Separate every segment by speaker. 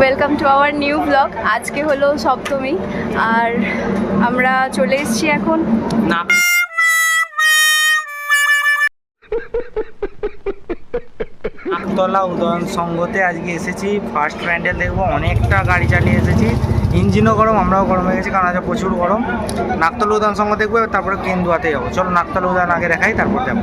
Speaker 1: Welcome to our new blog. আজকে হলো সপ্তমী আর আমরা চলে এসেছি এখন
Speaker 2: না। নাকতলা উদয়ন সংঘতে আজকে এসেছি। ফার্স্ট প্যান্ডেল দেখব অনেকটা গাড়ি চালিয়ে এসেছি। ইঞ্জিনও গরম আমরাও গরম হয়ে গেছি কারণ আজকে প্রচুর গরম। নাকতলা উদয়ন সংঘ দেখব তারপরে কেন্দুয়াতে যাব। চলো নাকতলা উদয়ন আগে দেখাই তারপর যাব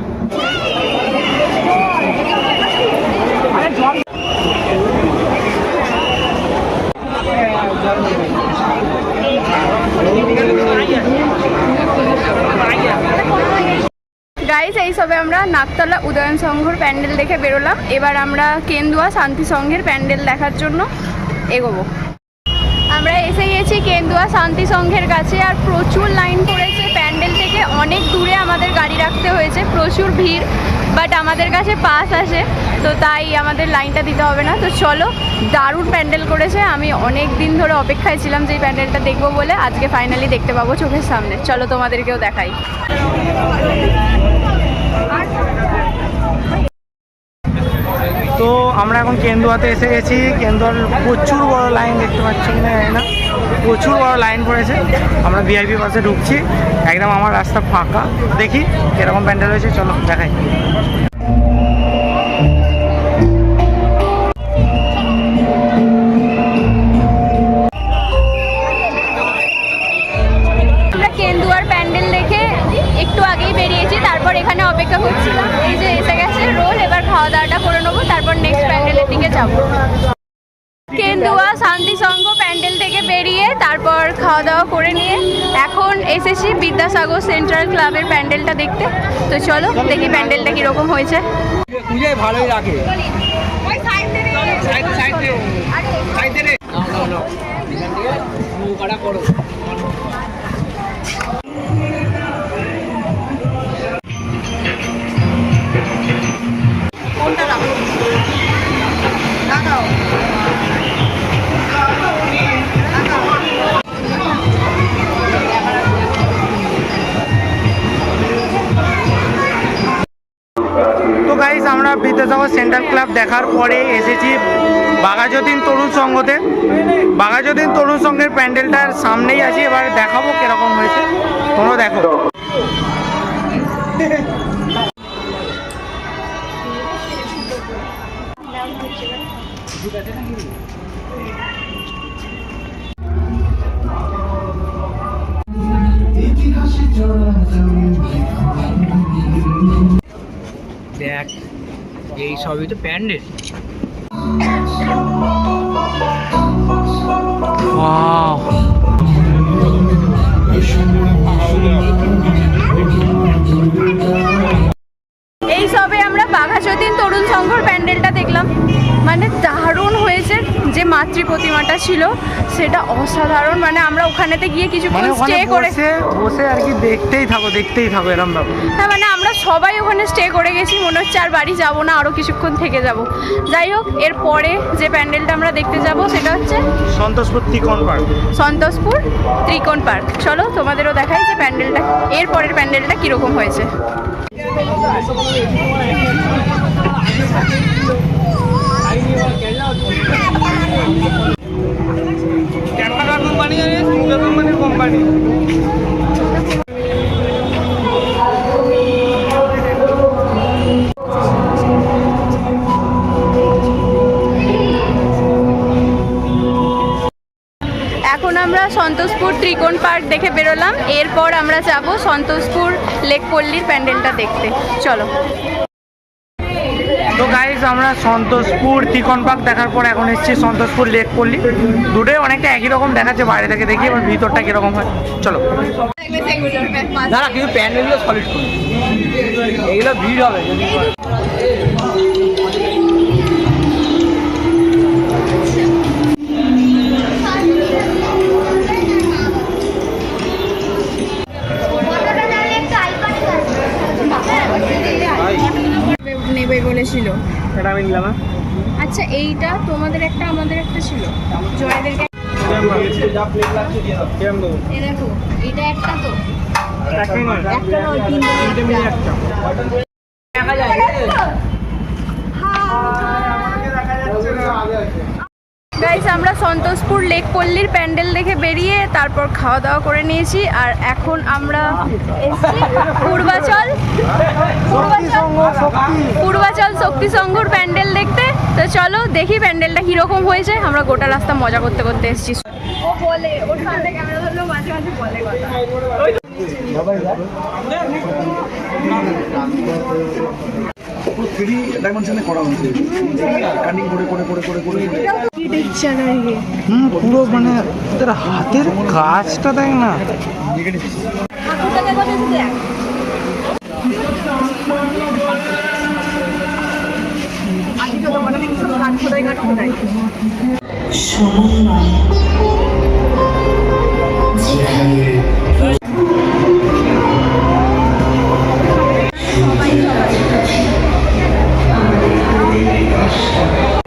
Speaker 1: গাইজ এই সবে আমরা নাকতলা উদয়ন সংঘর প্যান্ডেল দেখে বেরোলাম। এবার আমরা কেন্দুয়া শান্তি সংঘের প্যান্ডেল দেখার জন্য এগোবো। আমরা এসে গেছি কেন্দুয়া শান্তি সংঘের কাছে আর প্রচুর লাইন পড়েছে প্যান্ডেল থেকে অনেক দূরে আমাদের গাড়ি রাখতে হয়েছে, প্রচুর ভিড় বাট আমাদের কাছে পাস আছে, তো তাই আমাদের লাইনটা দিতে হবে না। তো চলো, দারুণ প্যান্ডেল করেছে, আমি অনেক দিন ধরে অপেক্ষায় ছিলাম যে এই প্যান্ডেলটা দেখব বলে, আজকে ফাইনালি দেখতে পাবো চোখের সামনে। চলো তোমাদেরকেও দেখাই।
Speaker 2: তো আমরা এখন কেন্দুয়াতে এসে গেছি, কেন্দুয়ার প্রচুর বড় লাইন দেখতে পাচ্ছি না। প্রচুর বড় লাইন পড়েছে, আমরা ভিআইপি বাসে ঢুকছি। একদম আমার রাস্তা ফাঁকা। দেখি কীরকম প্যান্ডেল হয়েছে চলো দেখাই।
Speaker 1: বেরিয়ে তারপর খাওয়া দাওয়া করে নিয়ে এখন এসেছি বিদ্যাসাগর সেন্ট্রাল ক্লাবের প্যান্ডেলটা দেখতে। তো চলো দেখি প্যান্ডেলটা কীরকম হয়েছে।
Speaker 2: পুজোয় ভালোই লাগে। তো বিদ্যাসাগর সেন্ট্রাল ক্লাব দেখার পরে এসেছি বাঘাযতীন তরুণ সংঘতে। বাঘাযতীন তরুণ সংঘের প্যান্ডেলটার সামনেই আছি এবার দেখাবো কীরকম হয়েছে। তোমরা দেখো। দেখ। এই সবই তো প্যান্ডেল।
Speaker 1: মাতৃ প্রতিমাটা ছিল সেটা অসাধারণ। মানে আমরা ওখানেতে গিয়ে
Speaker 2: মানে
Speaker 1: কিছুক্ষণ স্টে করে
Speaker 2: বসে আর কি দেখতেই থাকো দেখতেই থাকো এরম ব্যাপার।
Speaker 1: হ্যাঁ মানে আমরা সবাই ওখানে স্টে করে গেছি মনে হচ্ছে আর বাড়ি যাব না আরও কিছুক্ষণ থেকে যাব। যাই হোক এর পরে যে প্যান্ডেলটা আমরা দেখতে যাব সেটা হচ্ছে
Speaker 2: সন্তোষপুর ত্রিকোণ পার্ক।
Speaker 1: সন্তোষপুর ত্রিকোণ পার্ক। চলো তোমাদেরও দেখাই যে প্যান্ডেলটা এর পরের প্যান্ডেলটা কীরকম হয়েছে। এখন আমরা সন্তোষপুর ত্রিকোণ পার্ক দেখে বেরোলাম। এরপর আমরা যাব সন্তোষপুর লেকপল্লির প্যান্ডেলটা দেখতে। চলো।
Speaker 2: গাইজ আমরা সন্তোষপুর তিকন পার্ক দেখার পর এখন এসেছি সন্তোষপুর লেক পল্লী। দুটোই অনেকটা একই রকম দেখাচ্ছে, বাইরে থেকে দেখি এবার ভিতরটা কীরকম হয়। চলো। দাঁড়া, কিন্তু প্যান্ডেলগুলো সলিড এগুলো ভিড় হবে।
Speaker 1: নেবে ছিল।
Speaker 2: এটা আমি নিলাম
Speaker 1: আচ্ছা এইটা তোমাদের একটা আমাদের একটা ছিল। জয়দেরকে দেখো এটা একটা তো। একটা নয়। তিনটা
Speaker 2: তিনটে মিলে একটা। দেখা যায়
Speaker 1: গাইস আমরা সন্তোষপুর লেক পল্লীর প্যান্ডেল দেখে বেরিয়ে তারপর খাওয়া দাওয়া করে নিয়েছি। আর এখন আমরা পূর্বাচল। পূর্বাচল শক্তি সংঘর প্যান্ডেল দেখতে। তো চলো দেখি প্যান্ডেলটা কীরকম হয়েছে। আমরা গোটা রাস্তা মজা করতে করতে এসেছি। বলে, ওর সামনে ক্যামেরা ধরলেও মাঝে মাঝে বলে কথা।
Speaker 3: পুরো থ্রি ডাইমেনশনে করা হয়েছে। কাটিং করে করে করে করে করে
Speaker 2: হুম, পুরো মানে ওদের হাতের কাজটা দেখ না।
Speaker 1: ঠাকুরটাকে কথা দেখ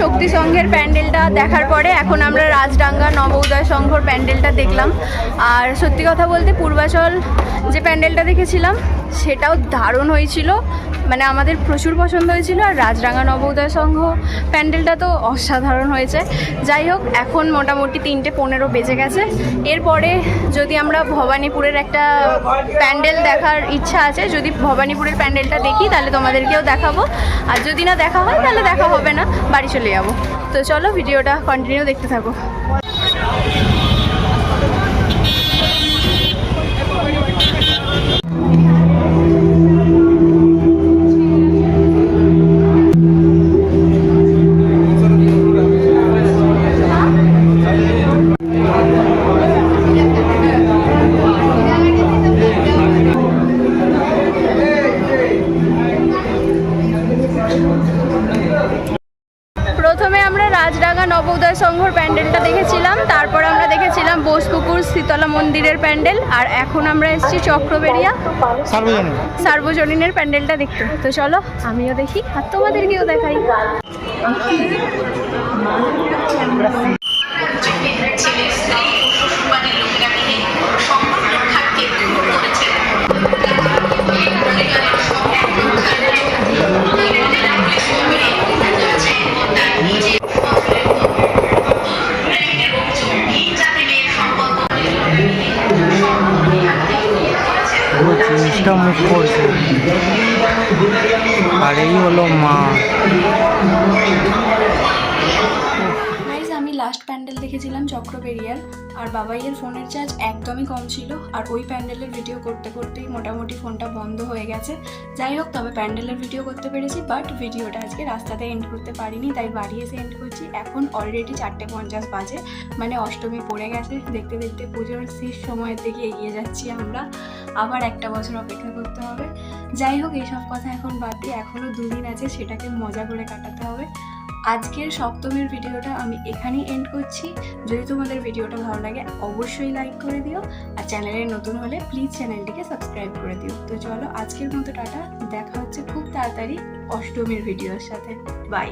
Speaker 1: শক্তি সংঘের প্যান্ডেলটা দেখার পরে এখন আমরা রাজডাঙ্গা নবোদয় সংঘর প্যান্ডেলটা দেখলাম। আর সত্যি কথা বলতে পূর্বাচল যে প্যান্ডেলটা দেখেছিলাম, সেটাও দারুণ হয়েছিল। মানে আমাদের প্রচুর পছন্দ হয়েছিল আর রাজডাঙ্গা নবোদয় সংঘ প্যান্ডেলটা তো অসাধারণ হয়েছে। যাই হোক, এখন মোটামুটি তিনটে পনেরো বেজে গেছে। এরপরে যদি আমরা ভবানীপুরের একটা প্যান্ডেল দেখার ইচ্ছা আছে, যদি ভবানীপুরের প্যান্ডেলটা দেখি, তাহলে তোমাদেরকেও দেখাবো। আর যদি না দেখা হয়, তাহলে দেখা হবে না। বাড়ি চলে যাব। তো চলো ভিডিওটা কন্টিনিউ দেখতে থাকো। রাজডাঙ্গা সংঘর প্যান্ডেলটা দেখেছিলাম। তারপর আমরা দেখেছিলাম বোসপুকুর শীতলা মন্দিরের প্যান্ডেল। আর এখন আমরা এসেছি চক্রবেড়িয়া। সার্বজনীনের প্যান্ডেলটা দেখতে। তো চলো আমিও দেখি আর তোমাদেরকেও দেখাই।
Speaker 2: পুরো
Speaker 1: লাস্ট প্যান্ডেল দেখেছিলাম চক্রবেরিয়ার আর বাবাইয়ের ফোনের চার্জ একদমই কম ছিল, আর ওই প্যান্ডেলের ভিডিও করতে করতেই মোটামুটি ফোনটা বন্ধ হয়ে গেছে। যাই হোক, তবে প্যান্ডেলের ভিডিও করতে পেরেছি বাট ভিডিওটা আজকে রাস্তাতে এন্ড করতে পারিনি, তাই বাড়ি এসে এন্ড করছি। এখন অলরেডি চারটে পঞ্চাশ বাজে মানে অষ্টমী পড়ে গেছে, দেখতে দেখতে পুজোর শেষ সময়ের দিকে এগিয়ে যাচ্ছি আমরা। আবার একটা বছর অপেক্ষা করতে হবে। যাই হোক, এইসব কথা এখন বাদ দিয়ে এখনও দুদিন আছে, সেটাকে মজা করে কাটাতে হবে। আজকের সপ্তমীর ভিডিওটা আমি এখানেই এন্ড করছি। যদি তোমাদের ভিডিওটা ভালো লাগে, অবশ্যই লাইক করে দিও। আর চ্যানেলে নতুন হলে প্লিজ চ্যানেলটিকে সাবস্ক্রাইব করে দিও। তো চলো, আজকের মতো টাটা। দেখা হচ্ছে খুব তাড়াতাড়ি অষ্টমীর ভিডিওর সাথে। বাই